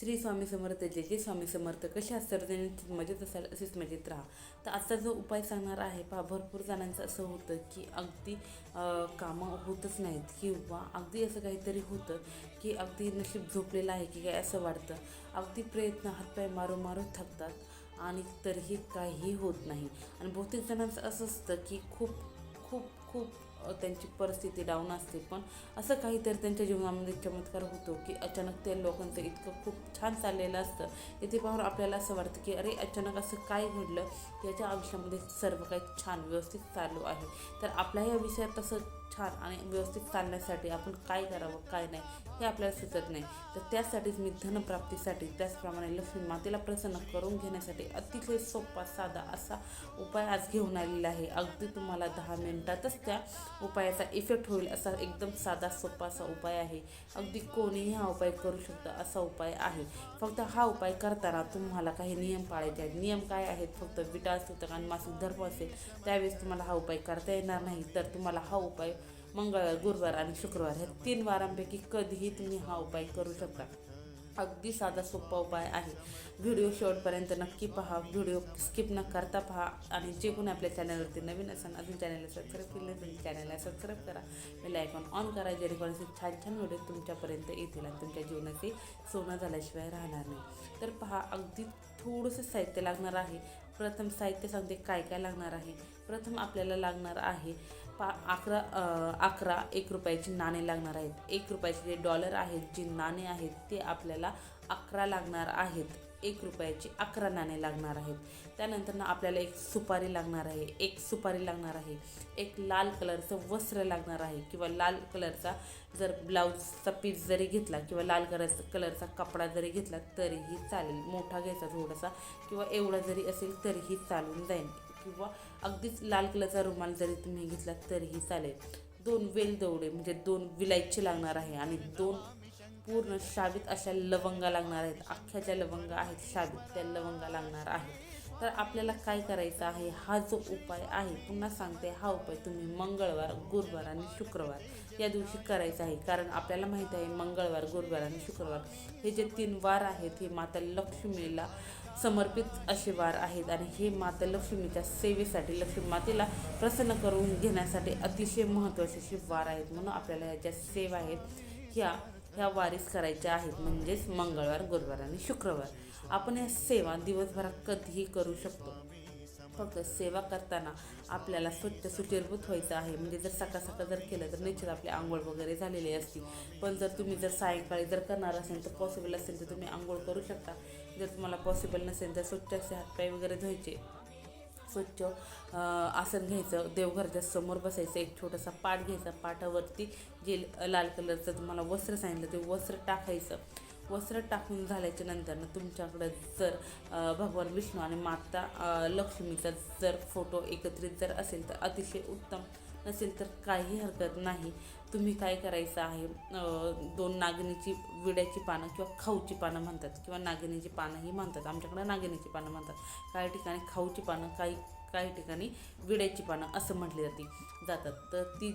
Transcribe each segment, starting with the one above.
श्री स्वामी समर्थ जे जे स्वामी समर्थ कसे असतात मजेत असाल असेच मजेत राहा. तर आजचा जो उपाय सांगणार आहे पहा भरपूर जणांचं असं होतं की अगदी कामं होतच नाहीत किंवा अगदी असं काहीतरी होतं की अगदी नशीब झोपलेलं आहे की काय असं वाटतं. अगदी प्रयत्न हातपाय मारून मारून थकतात आणि तरीही काही होत नाही. आणि बहुतेक जणांचं असं असतं की खूप खूप खूप त्यांची परिस्थिती डाऊन असते. पण असं काहीतरी त्यांच्या जीवनामध्ये चमत्कार होतो की अचानक त्या लोकांचं इतकं खूप छान चाललेलं असतं. इथे पाहून आपल्याला असं वाटतं की अरे अचानक असं काय घडलं? याच्या आयुष्यामध्ये सर्व काही छान व्यवस्थित चालू आहे. तर आपल्या या विषयात तसं छान आणि व्यवस्थित चालण्यासाठी आपण काय करावं काय नाही हे आपल्याला सुचत नाही. तर त्यासाठीच मी धनप्राप्तीसाठी त्याचप्रमाणे लक्ष्मी मातेला प्रसन्न करून घेण्यासाठी अतिशय सोपा साधा असा उपाय आज घेऊन आलेला आहे. अगदी तुम्हाला दहा मिनिटातच त्या उपायाचा इफेक्ट होईल असा एकदम साधा सोपा असा उपाय आहे. अगदी कोणीही हा उपाय करू शकतं असा उपाय आहे. फक्त हा उपाय करताना तुम्हाला काही नियम पाळायचे आहेत. नियम काय आहेत? फक्त विटा असतो आणि मासिक धर्म असेल. त्यावेळेस तुम्हाला हा उपाय करता येणार नाही. तर तुम्हाला हा उपाय मंगळवार गुरुवार आणि शुक्रवार ह्या तीन वारांपैकी कधीही तुम्ही हा उपाय करू शकता. अगदी साधा सोपा उपाय आहे. व्हिडिओ शेवटपर्यंत नक्की पहा. व्हिडिओ स्किप न करता पहा. आणि जे कोणी आपल्या चॅनलवरती नवीन असाल अजून चॅनलला सबस्क्राईब केलं तुम्ही चॅनलला सबस्क्राईब करा. बेल आयकॉन ऑन करा जेणेकरून असे छान छान व्हिडिओ तुमच्यापर्यंत येतील आणि तुमच्या जीवनाचे सोनं झाल्याशिवाय राहणार नाही. तर पहा अगदी थोडंसं साहित्य लागणार आहे. प्रथम साहित्य सांगते काय काय लागणार आहे. प्रथम आपल्याला लागणार आहे पा अकरा अकरा एक रुपयाची नाणे लागणार आहेत. एक रुपयाचे जे डॉलर आहेत जे नाणे आहेत ते आपल्याला अकरा लागणार आहेत. एक रुपयाची अकरा नाणे लागणार आहेत. त्यानंतर ना आपल्याला एक सुपारी लागणार आहे. एक सुपारी लागणार आहे. एक लाल कलरचं वस्त्र लागणार आहे. किंवा लाल कलरचा जर ब्लाऊजचा पीस जरी घेतला किंवा लाल कलरचा कलरचा कपडा जरी घेतला तरीही चालेल. मोठा घ्यायचा थोडासा किंवा एवढा जरी असेल तरीही चालून जाईल. किंवा अगदीच लाल कलरचा रुमाल जरी तुम्ही घेतला तरीही चालेल. दोन वेल दवडे म्हणजे दोन विलायची लागणार आहे आणि दोन पूर्ण शाबीत अशा लवंगा लागणार आहेत. अख्ख्या ज्या लवंगा आहेत शाबीत त्या लवंगा लागणार आहेत. तर आपल्याला काय करायचं आहे? हा जो उपाय आहे पुन्हा सांगते हा उपाय तुम्ही मंगळवार गुरुवार आणि शुक्रवार या दिवशी करायचं आहे. कारण आपल्याला माहीत आहे मंगळवार गुरुवार आणि शुक्रवार हे जे तीन वार आहेत हे माता लक्ष्मीला समर्पित असे वार आहेत आणि हे माता लक्ष्मीच्या सेवेसाठी लक्ष्मी मातेला प्रसन्न करून घेण्यासाठी अतिशय महत्त्वाचे असे वार आहेत. म्हणून आपल्याला ह्या ज्या सेवा आहेत ह्या ह्या वारीस करायच्या आहेत. म्हणजेच मंगळवार गुरुवार आणि शुक्रवार. आपण या सेवा दिवसभरात कधीही करू शकतो. फक्त सेवा करताना आपल्याला स्वच्छ सुचिरभूत व्हायचं आहे. म्हणजे जर सकाळ सकाळ जर केलं तर निश्चित आपली आंघोळ वगैरे झालेली असती. पण जर तुम्ही जर सायंकाळी जर करणार असेल तर पॉसिबल असेल तर तुम्ही आंघोळ करू शकता. जर तुम्हाला पॉसिबल नसेल तर स्वच्छ असे हातपाय वगैरे धुवायचे. स्वच्छ आसन घ्यायचं. देवघरच्या समोर बसायचं. एक छोटासा पाट घ्यायचा. पाटावरती जे लाल कलरचं तुम्हाला वस्त्र सांगितलं ते वस्त्र टाकायचं. वस्त्र टाकून झाल्याच्यानंतर तुमच्याकडं जर भगवान विष्णू आणि माता लक्ष्मीचा जर फोटो एकत्रित जर असेल तर अतिशय उत्तम. नसेल तर काही हरकत नाही. तुम्ही काय करायचं आहे? दोन नागिनीची विड्याची पानं किंवा खाऊची पानं म्हणतात किंवा नागिनीची पानंही म्हणतात. आमच्याकडं नागिनीची पानं म्हणतात. काही ठिकाणी खाऊची पानं काही काही ठिकाणी विड्याची पानं असं म्हटली जाते जातात. तर ती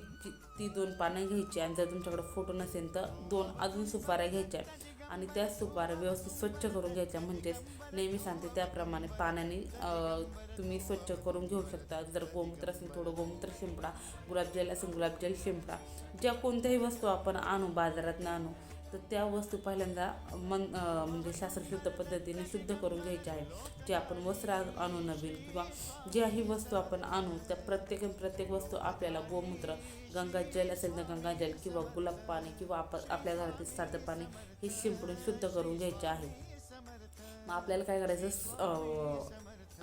ती दोन पानं घ्यायची आणि जर तुमच्याकडं फोटो नसेल तर दोन अजून सुपाऱ्या घ्यायच्या. आणि त्या सुपारा व्यवस्थित स्वच्छ करून घ्यायच्या. म्हणजेच नेहमी सांगते त्याप्रमाणे पाण्याने तुम्ही स्वच्छ करून घेऊ शकता. जर गोमूत्र असेल थोडं गोमूत्र शिंपडा गुलाबजल असेल गुलाबजल शिंपडा. ज्या कोणत्याही वस्तू आपण आणू बाजारात आणू तर त्या वस्तू पहिल्यांदा मन म्हणजे शास्त्रशुद्ध पद्धतीने शुद्ध करून घ्यायच्या आहे जे आपण वस्त्र आणू नवीन किंवा ज्याही वस्तू आपण आणू त्या प्रत्येक प्रत्येक वस्तू आपल्याला गोमूत्र गंगाजल असेल तर गंगाजल किंवा गुलाब पाणी किंवा आप आपल्या घरातील साधं पाणी हे शिंपडून शुद्ध करून घ्यायचे आहे. मग आपल्याला काय करायचं?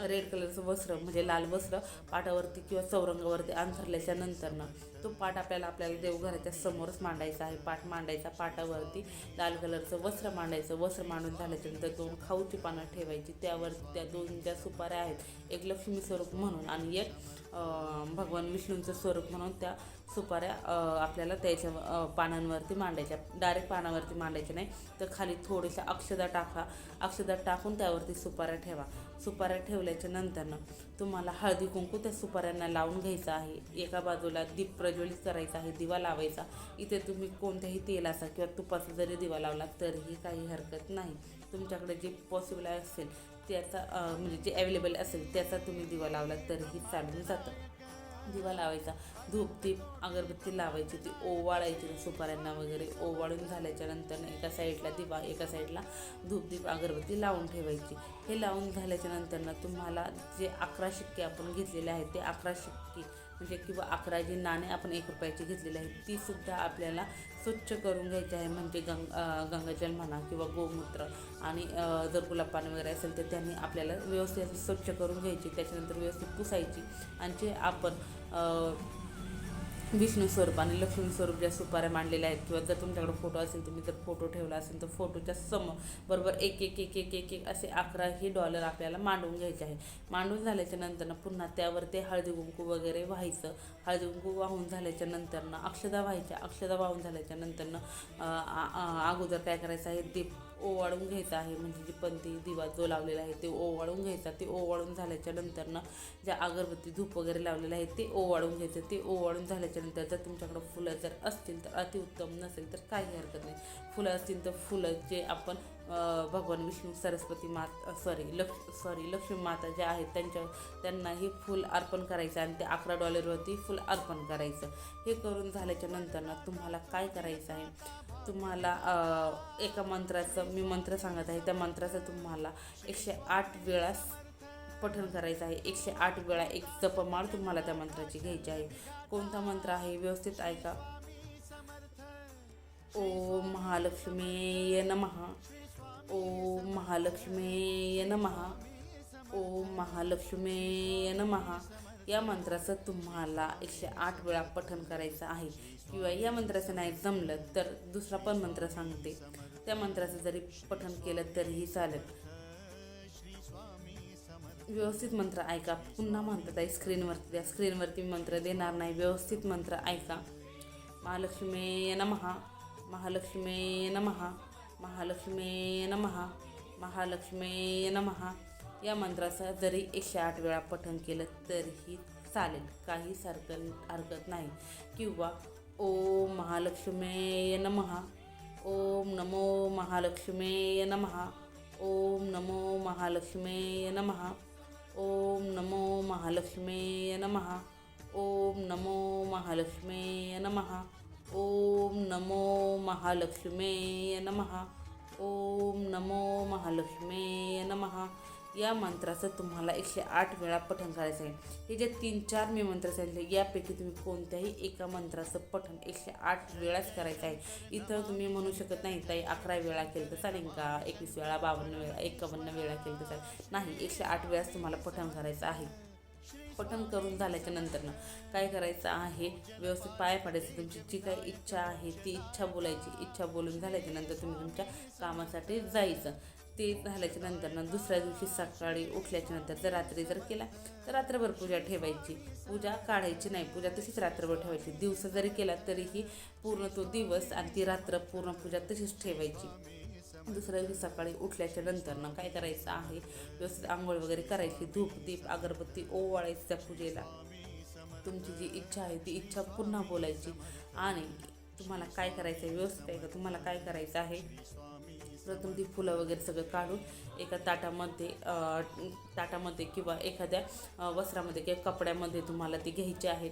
रेड कलरचं वस्त्र म्हणजे लाल वस्त्र पाटावरती किंवा चौरंगावरती अंथरल्याच्या नंतरनं तो पाट आपल्याला आपल्याला देवघराच्या समोरच मांडायचा आहे. पाट मांडायचा पाटावरती लाल कलरचं वस्त्र मांडायचं. वस्त्र मांडून झाल्याच्यानंतर दोन खाऊची पानं ठेवायची. त्यावर त्या दोन ज्या सुपाऱ्या आहेत एक लक्ष्मी स्वरूप म्हणून आणि एक भगवान विष्णूंचं स्वरूप म्हणून त्या सुपाऱ्या आपल्याला त्याच्या पानांवरती मांडायच्या. डायरेक्ट पानावरती मांडायच्या नाही तर खाली थोडीशा अक्षदा टाका. अक्षदा टाकून त्यावरती सुपाऱ्या ठेवा. सुपाऱ्या ठेवल्याच्या नंतरनं तुम्हाला हळदी कुंकू त्या सुपाऱ्यांना लावून घ्यायचा आहे. एका बाजूला दीप प्रज्वलित करायचा आहे दिवा लावायचा. इथे तुम्ही कोणत्याही तेलाचा किंवा तुपाचा जरी दिवा लावला तरीही काही हरकत नाही. तुमच्याकडे जे पॉसिबल असेल त्याचा म्हणजे जे अवेलेबल असेल त्याचा तुम्ही दिवा लावला तरीही चालून जातं. दिवा लावायचा. धूप दीप अगरबत्ती लावायची ती ओवाळायची सुपाऱ्यांना वगैरे ओवाळून झाल्याच्यानंतर एका साईडला दिवा एका साईडला धूप दीप अगरबत्ती लावून ठेवायची. हे लावून झाल्याच्या नंतरनं तुम्हाला जे अकरा शिक्के आपण घेतलेले आहेत ते अकरा शिक्के म्हणजे किंवा अकरा जी नाणे आपण एक रुपयाची घेतलेली आहेत ती सुद्धा आपल्याला स्वच्छ करून घ्यायचे आहे म्हणजे गंग गंगाजल म्हणा किंवा गोमूत्र आणि जर गुलाब पाणी वगैरे असेल तर त्यांनी आपल्याला व्यवस्थित स्वच्छ करून घ्यायची त्याच्यानंतर व्यवस्थित पुसायची आणि जे आपण विष्णू स्वरूप आणि लक्ष्मी स्वरूप ज्या सुपाऱ्या मांडलेल्या आहेत किंवा जर तुमच्याकडे फोटो असेल तुम्ही जर फोटो ठेवला असेल तर फोटोच्या समोर बरोबर एक एक एक एक एक एक असे अकरा हे डॉलर आपल्याला मांडून घ्यायचे आहे मांडून झाल्याच्या नंतरनं पुन्हा त्यावर ते हळदी कुंकू वगैरे व्हायचं. हळदी कुंकू वाहून झाल्याच्या नंतरनं अक्षदा व्हायच्या. अक्षदा वाहून झाल्याच्या नंतरनं अगोदर काय करायचं आहे दीप ओवाळून घ्यायचं आहे. म्हणजे जी पंथी दिवा जो लावलेला आहे ते ओवाळून घ्यायचा ते ओवाळून झाल्याच्या नंतरनं ज्या अगरबत्ती धूप वगैरे लावलेलं आहे ते ओवाळून घ्यायचं. ते ओवाळून झाल्याच्यानंतर जर तुमच्याकडं फुलं जर असतील तर अतिउत्तम नसेल तर काही हरकत नाही. फुलं असतील तर फुलं जे आपण भगवान विष्णू सरस्वती मात सॉरी लक्ष सॉरी लक्ष्मी माता ज्या आहेत त्यांच्या त्यांना हे फुल अर्पण करायचं आणि ते अकरा डॉलरवरती फुल अर्पण करायचं. हे करून झाल्याच्या नंतरनं तुम्हाला काय करायचं आहे? तुम्हाला एका मंत्राचं मी मंत्र सांगत आहे त्या मंत्राचं तुम्हाला एकशे आठ वेळा पठण करायचं आहे. एकशे आठ वेळा एक जपमाळ तुम्हाला त्या मंत्राची घ्यायची आहे. कोणता मंत्र आहे? व्यवस्थित ऐका. ओ महालक्ष्मी नमहा ओ महालक्ष्मी नमहा ओ महालक्ष्मी नमहा या मंत्राचं तुम्हाला एकशे आठ वेळा पठन करायचं आहे. किंवा या मंत्राचं नाही जमलं तर दुसरा पण मंत्र सांगते. त्या मंत्राचं जरी पठन केलं तरीही चालेल. व्यवस्थित मंत्र ऐका. पुन्हा म्हणतात आहे स्क्रीनवरती त्या स्क्रीनवरती मंत्र देणार नाही. व्यवस्थित मंत्र ऐका. महालक्ष्मी नमहा महालक्ष्मी नमहा महालक्ष्मी नमहा महालक्ष्मी नमहा या मंत्राचं जरी एकशे आठ वेळा पठण केलं तरीही चालेल. काही हरकत हरकत नाही. किंवा ओम महालक्ष्मी नमः. ओम नमो महालक्ष्मी नमः. ओम नमो महालक्ष्मी नमः. ओम नमो महालक्ष्मी नमः. ओम नमो महालक्ष्मी नमः. ओम नमो महालक्ष्मी नमः. ओम नमो महालक्ष्मी नमः. या मंत्राचं तुम्हाला एकशे आठ वेळा पठण करायचं आहे. हे जे तीन चार मी मंत्र सांगितले यापैकी तुम्ही कोणत्याही एका मंत्राचं पठण एकशे आठ वेळाच करायचं आहे. इथं तुम्ही म्हणू शकत नाही ताई अकरा वेळा केलं तर चालेल का? एकवीस वेळा बावन्न वेळा एकावन्न वेळा केलं तर चालेल. नाही एकशे आठ वेळाच तुम्हाला पठण करायचं आहे. पठण करून झाल्याच्या नंतरनं काय करायचं आहे? व्यवस्थित पाय पाडायचं. तुमची जी काही इच्छा आहे ती इच्छा बोलायची. इच्छा बोलून झाल्याच्यानंतर तुम्ही तुमच्या कामासाठी जायचं. ते झाल्याच्या नंतरनं दुसऱ्या दिवशी सकाळी उठल्याच्या नंतर जर रात्री जर केला तर रात्रभर पूजा ठेवायची. पूजा काढायची नाही. पूजा तशीच रात्रभर ठेवायची. दिवस जरी केला तरीही पूर्ण तो दिवस आणि ती रात्र पूर्ण पूजा तशीच ठेवायची. दुसऱ्या दिवशी सकाळी उठल्याच्या नंतरनं काय करायचं आहे? व्यवस्थित आंघोळ वगैरे करायची. धूप दीप अगरबत्ती ओवाळायची त्या पूजेला. तुमची जी इच्छा आहे ती इच्छा पुन्हा बोलायची. आणि तुम्हाला काय करायचं आहे व्यवस्थित आहे का? तुम्हाला काय करायचं आहे? प्रथम ती फुलं वगैरे सगळं काढून एका ताटामध्ये ताटामध्ये किंवा एखाद्या वस्त्रामध्ये किंवा कपड्यामध्ये तुम्हाला ती घ्यायची आहेत.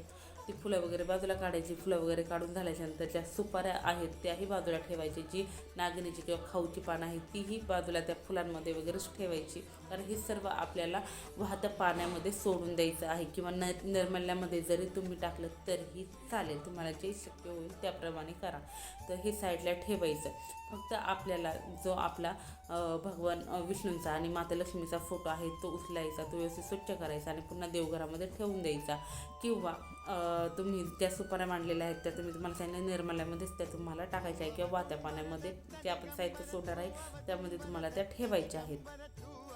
ती फुलं वगैरे बाजूला काढायची फुलं वगैरे काढून झाल्याच्यानंतर ज्या सुपाऱ्या आहेत त्याही बाजूला ठेवायची जी नागणीची किंवा खाऊची पानं आहेत तीही बाजूला त्या फुलांमध्ये वगैरेच ठेवायची. कारण हे सर्व आपल्याला वाहत्या पाण्यामध्ये सोडून द्यायचं आहे किंवा न निर्मल्यामध्ये जरी तुम्ही टाकलं तरीही चालेल. तुम्हाला जे शक्य होईल त्याप्रमाणे करा. तर हे साईडला ठेवायचं. फक्त आपल्याला जो आपला भगवान विष्णूंचा आणि माता लक्ष्मीचा फोटो आहे तो उचलायचा तो व्यवस्थित स्वच्छ करायचा आणि पुन्हा देवघरामध्ये ठेवून द्यायचा. किंवा तुम्ही त्या सुपाऱ्या मांडलेल्या आहेत त्या तुम्ही तुम्हाला सांगितलं निर्मल्यामध्येच त्या तुम्हाला टाकायच्या आहे किंवा वात्या पाण्यामध्ये जे आपण साहित्य सोडणार आहे त्यामध्ये तुम्हाला त्या ठेवायच्या आहेत.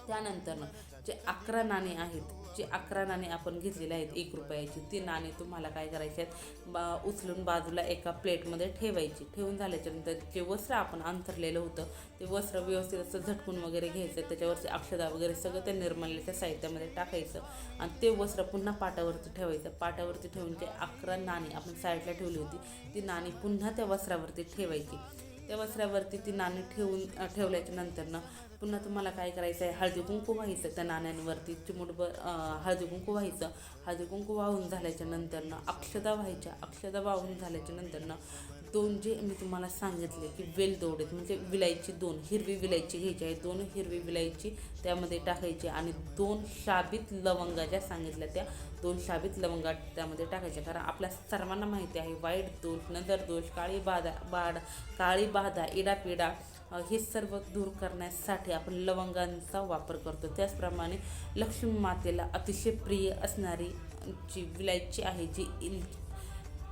त्यानंतर जे अकरा नाणी आहेत जे अकरा नाणी आपण घेतलेले आहेत एक रुपयाची ती नाणी तुम्हाला काय करायचे आहेत? बा उचलून बाजूला एका प्लेटमध्ये ठेवायची. ठेवून झाल्याच्यानंतर जे वस्त्र आपण अंथरलेलं होतं ते वस्त्र व्यवस्थित असं झटकून वगैरे घ्यायचं त्याच्यावरचे अक्षदा वगैरे सगळं त्या निर्मलच्या साहित्यामध्ये टाकायचं आणि ते वस्त्र पुन्हा पाटावरती ठेवायचं. पाटावरती ठेवून जे अकरा नाणी आपण साईडला ठेवली होती ती नाणी पुन्हा त्या वस्त्रावरती ठेवायची. त्या वस्त्रावरती ती नाणी ठेवून ठेवल्याच्या नंतरनं पुन्हा तुम्हाला काय करायचं आहे हळदी कुंकू व्हायचं त्या नाण्यांवरती. चिमुटभर हळदी कुंकू व्हायचं. हळदी कुंकू वाहून झाल्याच्या नंतरनं अक्षदा व्हायच्या. अक्षदा वाहून झाल्याच्या नंतरनं दोन जे मी तुम्हाला सांगितले की वेल दोडे म्हणजे विलायची दोन हिरवी विलायची घ्यायची आहे. दोन हिरवी विलायची त्यामध्ये टाकायची आणि दोन शाबित लवंगा ज्या सांगितल्या त्या दोन शाबित लवंगा त्यामध्ये टाकायच्या कारण आपल्या सर्वांना माहिती आहे वाईट दोष नजर दोष काळी बाधा बाड काळी बाधा इडापिडा हे सर्व दूर करण्यासाठी आपण लवंगांचा वापर करतो. त्याचप्रमाणे लक्ष्मी मातेला अतिशय प्रिय असणारी जी विलायची आहे जी इल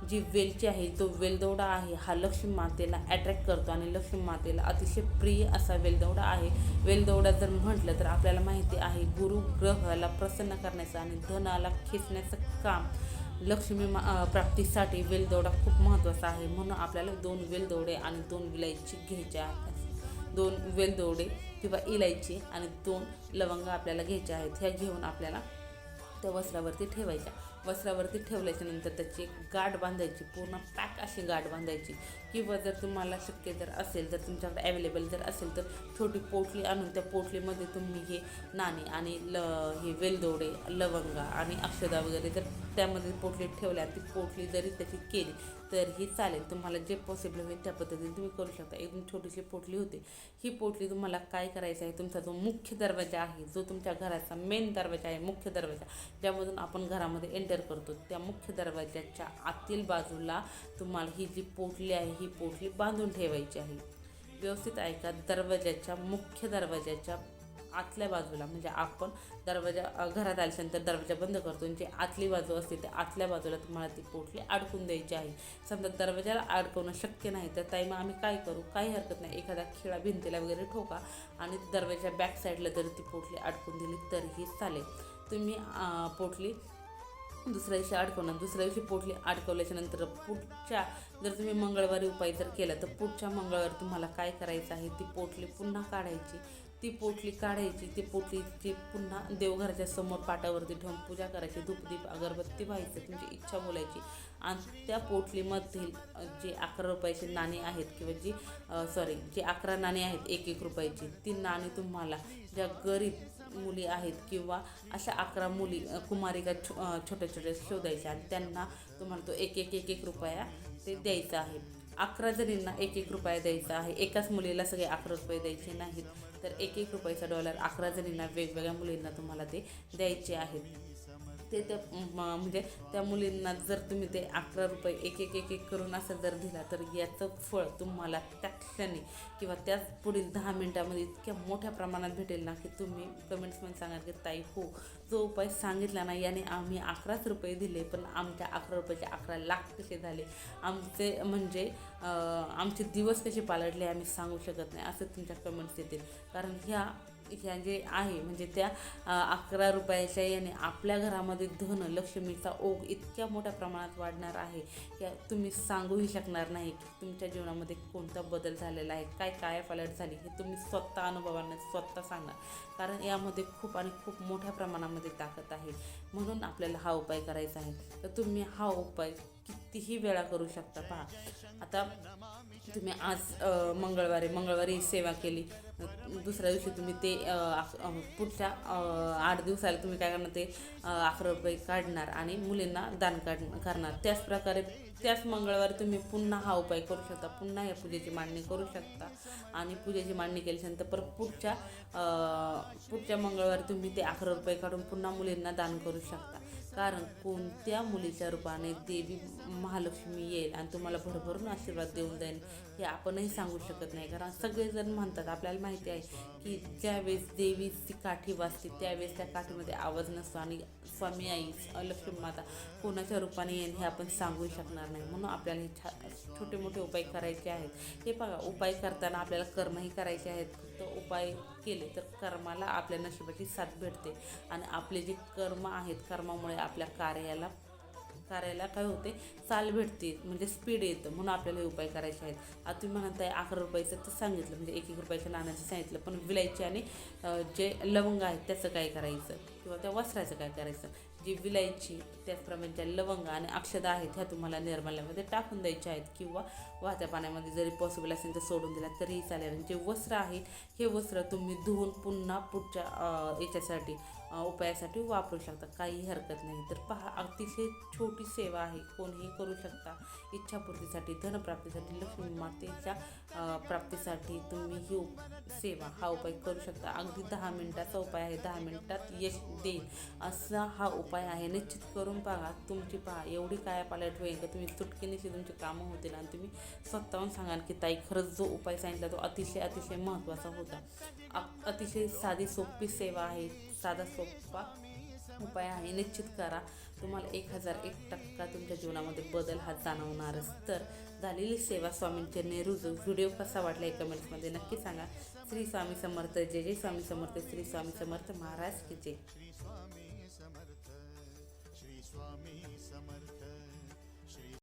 जी वेलची आहे जो वेलदोडा आहे हा लक्ष्मी मातेला अट्रॅक्ट करतो आणि लक्ष्मी मातेला अतिशय प्रिय असा वेलदोडा आहे. वेलदोडा जर म्हटलं तर आपल्याला माहिती आहे गुरु ग्रहाला प्रसन्न करण्याचं आणि धनाला खेचण्याचं काम लक्ष्मी मा प्राप्तीसाठी वेलदोडा खूप महत्त्वाचा आहे. म्हणून आपल्याला दोन वेलदोडे आणि दोन विलायची घ्यायच्या आहेत. दोन वेलदोडे किंवा इलायची आणि दोन लवंग आपल्याला घ्यायच्या आहेत. ह्या घेऊन आपल्याला त्या वस्त्रावरती ठेवायच्या. वस्त्रावरती ठेवल्याच्या नंतर त्याची एक गाठ बांधायची पूर्ण पॅक अशी गाठ बांधायची. किंवा जर तुम्हाला शक्य जर असेल जर तुमच्याकडे अवेलेबल जर असेल तर छोटी पोटली आणून त्या पोटलीमध्ये तुम्ही हे नाणे आणि ल हे वेलदोडे लवंगा आणि अक्षदा वगैरे जर त्यामध्ये पोटली ठेवल्या ती पोटली जरी त्याची केली तर ही चालेल. तुम्हाला जे पॉसिबल होईल त्या पद्धतीने तुम्ही करू शकता. एकदम छोटीशी पोटली होते. ही पोटली तुम्हाला काय करायचं आहे? तुमचा जो मुख्य दरवाजा आहे जो तुमच्या घराचा मेन दरवाजा आहे मुख्य दरवाजा ज्यामधून आपण घरामध्ये एंटर करतो त्या मुख्य दरवाजाच्या आतील बाजूला तुम्हाला ही जी पोटली आहे ही पोटली बांधून ठेवायची आहे. व्यवस्थित ऐका दरवाज्याच्या मुख्य दरवाज्याच्या आतल्या बाजूला म्हणजे आपण दरवाजा घरात आल्यानंतर दरवाजा बंद करतो जे आतली बाजू असते त्या आतल्या बाजूला तुम्हाला ती पोटली अडकून द्यायची आहे. समजा दरवाजाला अडकवणं शक्य नाही तर ताई मग आम्ही काय करू? काही हरकत नाही. एखादा खिळा भिंतीला वगैरे ठोका आणि दरवाजाच्या बॅक साईडला जर ती पोटली अडकून दिली तरीही चालेल. तुम्ही पोटली दुसऱ्या दिवशी अडकवणार. दुसऱ्या दिवशी पोटली अडकवल्याच्या नंतर पुढच्या जर तुम्ही मंगळवारी उपाय जर केला तर पुढच्या मंगळवारी तुम्हाला काय करायचं आहे? ती पोटली पुन्हा काढायची. ती पोटली काढायची. ती पोटलीची पुन्हा देवघराच्या समोर पाटावरती ठेवून पूजा करायची. धूपदीप अगरबत्ती व्हायचं तुमची इच्छा बोलायची. आणि त्या पोटलीमधील जे अकरा रुपयाची नाणी आहेत किंवा जी सॉरी जे अकरा नाणी आहेत एक एक रुपयाची ती नाणी तुम्हाला ज्या गरीब मुली आहेत किंवा अशा अकरा मुली कुमारिका छो छोट्या छोट्या शोधायच्या आणि त्यांना तुम्हाला तो एक एक एक एक रुपया ते द्यायचा आहे. अकरा जणींना एक एक रुपया द्यायचा आहे. एकाच मुलीला सगळे अकरा रुपये द्यायचे नाहीत. तर एक एक रुपयाचा डॉलर अकरा जणींना वेगवेगळ्या मुलींना तुम्हाला ते द्यायचे आहेत. ते त्या म्हणजे त्या मुलींना जर तुम्ही ते अकरा रुपये एक एक एक एक करून असं जर दिला तर याचं फळ तुम्हाला त्या क्षणी किंवा त्याच पुढील दहा मिनटामध्ये इतक्या मोठ्या प्रमाणात भेटेल ना की तुम्ही कमेंट्समध्ये सांगाल की ताई हो जो उपाय सांगितला ना याने आम्ही अकराच रुपये दिले पण आमच्या अकरा रुपयाचे अकरा लाख कसे झाले? आमचे म्हणजे आमचे दिवस कसे पालटले आम्ही सांगू शकत नाही असं तुमच्या कमेंट्स येतील. कारण ह्या ह्या जे आहे म्हणजे त्या अकरा रुपयाच्या याने आपल्या घरामध्ये धन लक्ष्मीचा ओघ इतक्या मोठ्या प्रमाणात वाढणार आहे. की तुम्ही सांगूही शकणार नाही की तुमच्या जीवनामध्ये कोणता बदल झालेला आहे काय काय पलट झाली हे तुम्ही स्वतः अनुभवाने स्वतः सांगणार कारण यामध्ये खूप आणि खूप मोठ्या प्रमाणामध्ये ताकद आहे. म्हणून आपल्याला हा उपाय करायचा आहे. तर तुम्ही हा उपाय कितीही वेळा करू शकता. पहा आता तुम्ही आज मंगळवारी मंगळवारी सेवा केली. दुसऱ्या दिवशी तुम्ही ते पुढच्या आठ दिवसाला तुम्ही काय करणार ते अकरा रुपये काढणार आणि मुलींना दान काढ करणार. त्याचप्रकारे त्याच मंगळवारी तुम्ही पुन्हा हा उपाय करू शकता. पुन्हा या पूजेची मांडणी करू शकता. आणि पूजेची मांडणी केल्यानंतर परत पुढच्या पुढच्या मंगळवारी तुम्ही ते अकरा रुपये काढून पुन्हा मुलींना दान करू शकता. कारण कोणत्या मुलीच्या रूपाने देवी महालक्ष्मी येईल आणि तुम्हाला भरभरून आशीर्वाद देऊन जाईल हे आपणही सांगू शकत नाही. कारण सगळेजण म्हणतात आपल्याला माहिती आहे की ज्यावेळेस देवीची काठी वाजते त्यावेळेस त्या काठीमध्ये आवाज नसतो आणि स्वामी आई लक्ष्मी माता कोणाच्या रूपाने येईल हे आपण सांगू शकणार नाही. म्हणून आपल्याला हे छा छोटे मोठे उपाय करायचे आहेत. हे बघा उपाय करताना आपल्याला कर्मही करायचे आहेत. उपयुक्त उपाय केले तर कर्माला आपल्या नशिबाची साथ भेटते. आणि आपले जे कर्म आहेत कर्मामुळे आपल्या कार्याला कार्याला काय होते? चाल भेटते म्हणजे स्पीड येतं म्हणून आपल्याला हे उपाय करायचे आहेत. आता तुम्ही म्हणताय आहे अकरा रुपयाचं तर सांगितलं म्हणजे एक एक रुपयाच्या नाण्याचं सांगितलं पण विलायची आणि जे लवंग आहेत त्याचं काय करायचं? किंवा त्या वस्त्राचं काय करायचं? जी विलायची त्याचप्रमाणे ज्या लवंग आणि अक्षदा आहेत ह्या तुम्हाला निर्मल्यामध्ये टाकून द्यायच्या आहेत. किंवा वाहत्या पाण्यामध्ये जरी पॉसिबल असेल तर सोडून दिला तरीही चालेल. जे वस्त्र आहेत हे वस्त्र तुम्ही धुवून पुन्हा पुढच्या याच्यासाठी उपायासाठी वापरू शकता. काही हरकत नाही. तर पहा अतिशय छोटी सेवा आहे. कोणीही करू शकता. इच्छापूर्तीसाठी धनप्राप्तीसाठी लक्ष्मी मातेच्या प्राप्तीसाठी तुम्ही ही सेवा हा उपाय करू शकता. अगदी दहा मिनिटाचा उपाय आहे. दहा मिनिटात यश देईल. असा हा उपाय आहे. निश्चित करून पहा तुमची पहा एवढी काय पालट होईल का? तुम्ही चुटकीनेशी तुमची कामं होतील आणि तुम्ही स्वतःहून सांगाल की ताई खरंच जो उपाय सांगितला तो अतिशय अतिशय महत्त्वाचा होता. अतिशय साधी सोपी सेवा आहे. साधा सोपा उपाय आहे. निश्चित करा. तुम्हाला एक हजार एक टक्का तुमच्या जीवनामध्ये बदल हा जाणवणारच. तर झालेली सेवा स्वामींचे नेहरूज व्हिडिओ कसा वाटला एक कमेंट्समध्ये नक्की सांगा. श्री स्वामी समर्थ. जय जय स्वामी समर्थ. श्री स्वामी समर्थ. महाराज की जय.